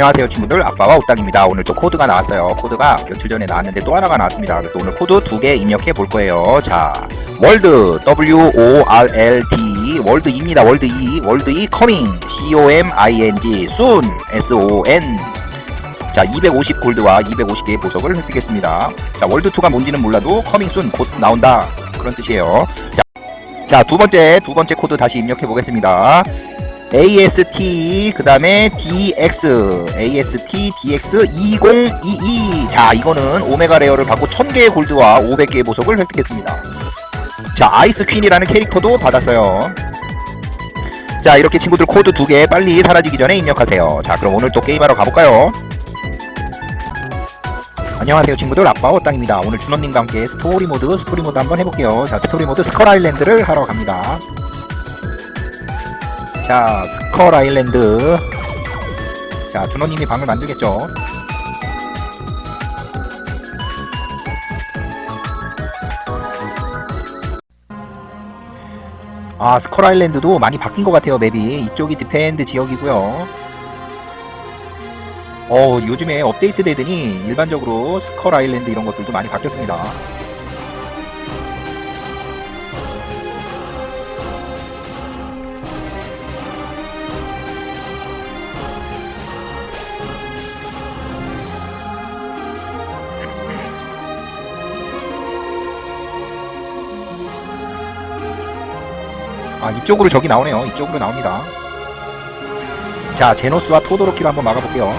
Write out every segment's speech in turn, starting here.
안녕하세요 친구들. 아빠와 옷당입니다. 오늘 또 코드가 나왔어요. 코드가 며칠 전에 나왔는데 또 하나가 나왔습니다. 그래서 오늘 코드 두 개 입력해 볼 거예요. 자 월드 W O R L D 월드 2입니다 월드 2 월드 2 커밍. C O M I N G. soon S O N. 자 250 골드와 250개의 보석을 획득했습니다. 자 월드 2가 뭔지는 몰라도 커밍 soon 곧 나온다. 그런 뜻이에요. 자두 번째 두 번째 코드 다시 입력해 보겠습니다 AST 그 다음에 DX AST DX 2022 자 이거는 오메가 레어를 받고 1000개의 골드와 500개의 보석을 획득했습니다. 자 아이스 퀸이라는 캐릭터도 받았어요. 자 이렇게 친구들 코드 두 개 빨리 사라지기 전에 입력하세요. 자 그럼 오늘 또 게임하러 가볼까요? 안녕하세요 친구들. 아빠 호땅입니다. 오늘 준원님과 함께 스토리 모드 스토리 모드 한번 해볼게요. 자 스토리 모드 스컬 아일랜드를 하러 갑니다 자, 스컬 아일랜드. 자, 준호님이 방을 만들겠죠. 아, 스컬 아일랜드도 많이 바뀐 것 같아요, 맵이. 이쪽이 디펜드 지역이고요. 어, 요즘에 업데이트 되더니 일반적으로 스컬 아일랜드 이런 것들도 많이 바뀌었습니다. 아 이쪽으로 적이 나오네요. 이쪽으로 나옵니다. 자 제노스와 토도로키를 한번 막아볼게요.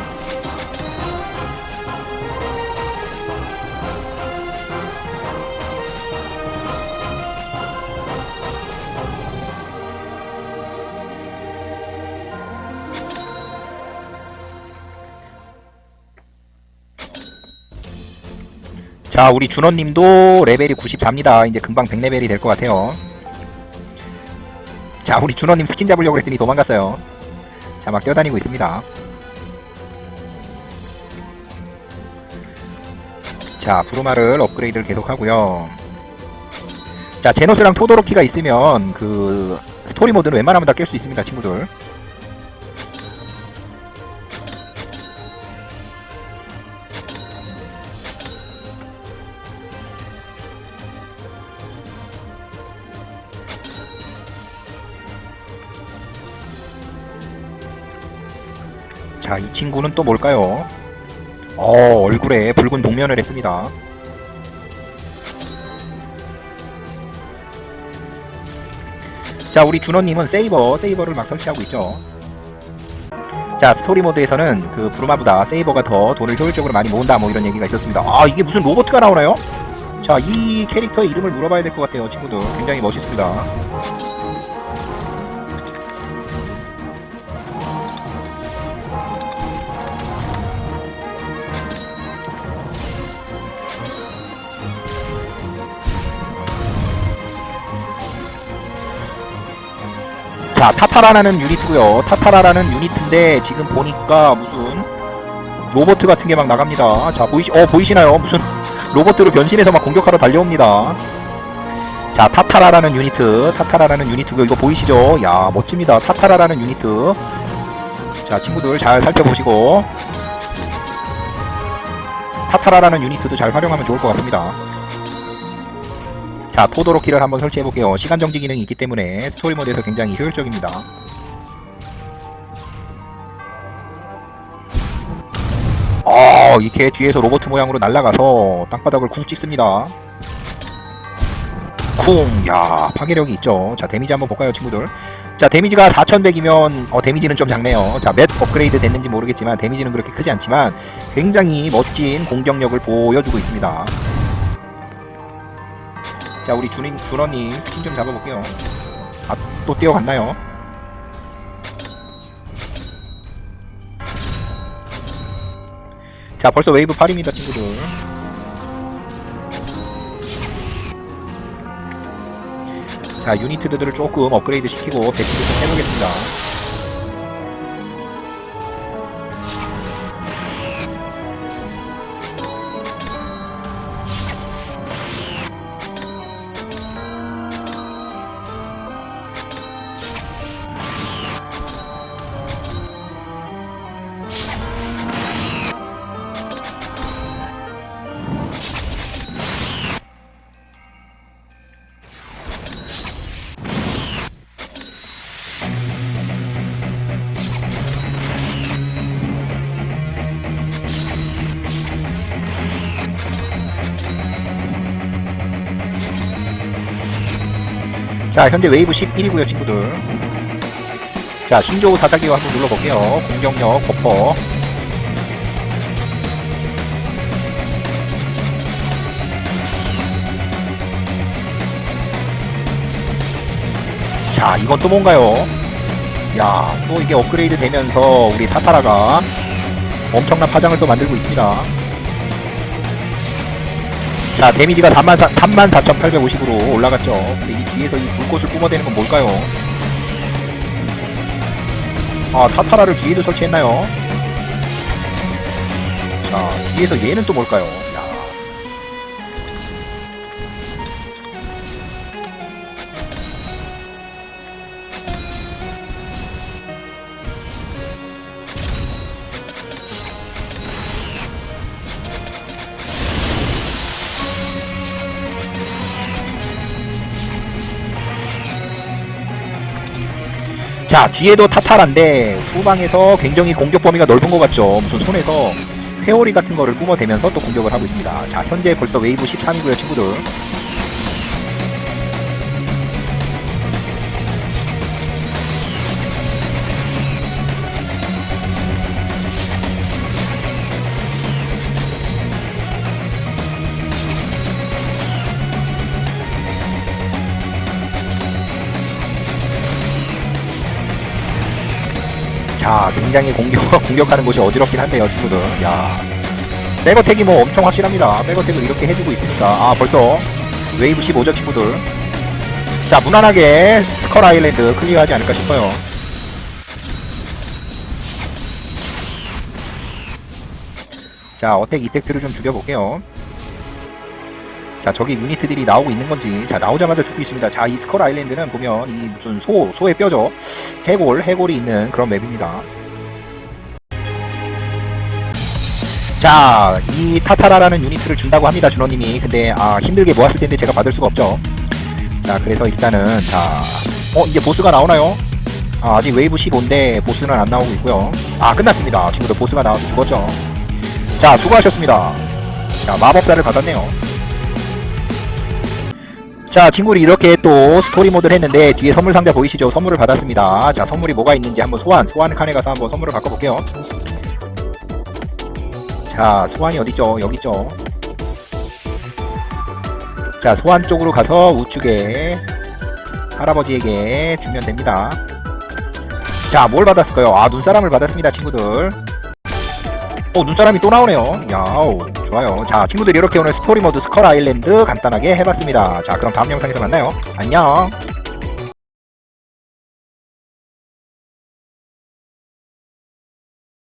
자 우리 준원님도 레벨이 94입니다. 이제 금방 100레벨이 될 것 같아요 자 우리 준호님 스킨 잡으려고 했더니 도망갔어요. 자 막 뛰어다니고 있습니다. 자 부르마를 업그레이드를 계속 하고요. 자 제노스랑 토도로키가 있으면 그 스토리 모드는 웬만하면 다 깰 수 있습니다 친구들 자, 이 친구는 또 뭘까요? 어, 얼굴에 붉은 동면을 했습니다. 자, 우리 준호님은 세이버, 세이버를 막 설치하고 있죠. 자, 스토리 모드에서는 그 부르마보다 세이버가 더 돈을 효율적으로 많이 모은다, 뭐 이런 얘기가 있었습니다. 아, 이게 무슨 로봇가 나오나요? 자, 이 캐릭터의 이름을 물어봐야 될 것 같아요, 친구들. 굉장히 멋있습니다. 자, 타타라라는 유니트고요. 타타라라는 유니트인데 지금 보니까 무슨 로버트 같은 게 막 나갑니다. 자, 보이시 어 보이시나요? 무슨 로버트로 변신해서 막 공격하러 달려옵니다. 자, 타타라라는 유니트, 타타라라는 유니트고요. 이거 보이시죠? 야, 멋집니다. 타타라라는 유니트. 자, 친구들 잘 살펴보시고 타타라라는 유니트도 잘 활용하면 좋을 것 같습니다. 자, 토도로키를 한번 설치해볼게요. 시간 정지 기능이 있기 때문에 스토리 모드에서 굉장히 효율적입니다. 어, 이렇게 뒤에서 로버트 모양으로 날아가서 땅바닥을 쿵 찍습니다. 쿵, 야, 파괴력이 있죠. 자, 데미지 한번 볼까요, 친구들? 자, 데미지가 4100이면, 어, 데미지는 좀 작네요. 자, 몇 업그레이드 됐는지 모르겠지만, 데미지는 그렇게 크지 않지만, 굉장히 멋진 공격력을 보여주고 있습니다. 자 우리 준인 준원님 스킨 좀 잡아볼게요. 아 또 뛰어갔나요? 자 벌써 웨이브 8입니다 친구들. 자 유니트들을 조금 업그레이드 시키고 배치를 좀 해보겠습니다 자 현재 웨이브 11이고요 친구들. 자 신조우 사사기와 한번 눌러볼게요. 공격력 버퍼. 자 이건 또 뭔가요? 야 또 이게 업그레이드 되면서 우리 타타라가 엄청난 파장을 또 만들고 있습니다 자 데미지가 3만 34,850으로 올라갔죠. 근데 이 뒤에서 이 불꽃을 뿜어대는 건 뭘까요? 아 타타라를 뒤에도 설치했나요? 자 뒤에서 얘는 또 뭘까요 자 뒤에도 타타란데 후방에서 굉장히 공격 범위가 넓은 것 같죠. 무슨 손에서 회오리 같은 거를 뿜어대면서 또 공격을 하고 있습니다. 자 현재 벌써 웨이브 13이고요 친구들 자 굉장히 공격 공격하는 곳이 어지럽긴 한데요 친구들. 야. 백어택이 뭐 엄청 확실합니다. 백어택을 이렇게 해주고 있으니까. 아 벌써 웨이브 15죠 친구들. 자 무난하게 스컬 아일랜드 클리어하지 않을까 싶어요. 자 어택 이펙트를 좀 죽여볼게요. 자 저기 유니트들이 나오고 있는 건지. 자 나오자마자 죽고 있습니다. 자 이 스컬 아일랜드는 보면 이 무슨 소 소의 뼈죠 해골 해골이 있는 그런 맵입니다. 자 이 타타라라는 유니트를 준다고 합니다 준호님이. 근데 아 힘들게 모았을 텐데 제가 받을 수가 없죠. 자 그래서 일단은 자 어 이제 보스가 나오나요? 아, 아직 웨이브 15인데 보스는 안 나오고 있고요. 아 끝났습니다. 친구들 보스가 나와서 죽었죠. 자 수고하셨습니다. 자 마법사를 받았네요 자 친구들이 이렇게 또 스토리 모드를 했는데 뒤에 선물 상자 보이시죠? 선물을 받았습니다. 자 선물이 뭐가 있는지 한번 소환. 소환 칸에 가서 한번 선물을 바꿔볼게요. 자 소환이 어디있죠? 여기 있죠? 자 소환 쪽으로 가서 우측에 할아버지에게 주면 됩니다. 자 뭘 받았을까요? 아 눈사람을 받았습니다 친구들 어 눈사람이 또 나오네요. 야우 좋아요. 자 친구들 이렇게 오늘 스토리 모드 스컬 아일랜드 간단하게 해봤습니다. 자 그럼 다음 영상에서 만나요. 안녕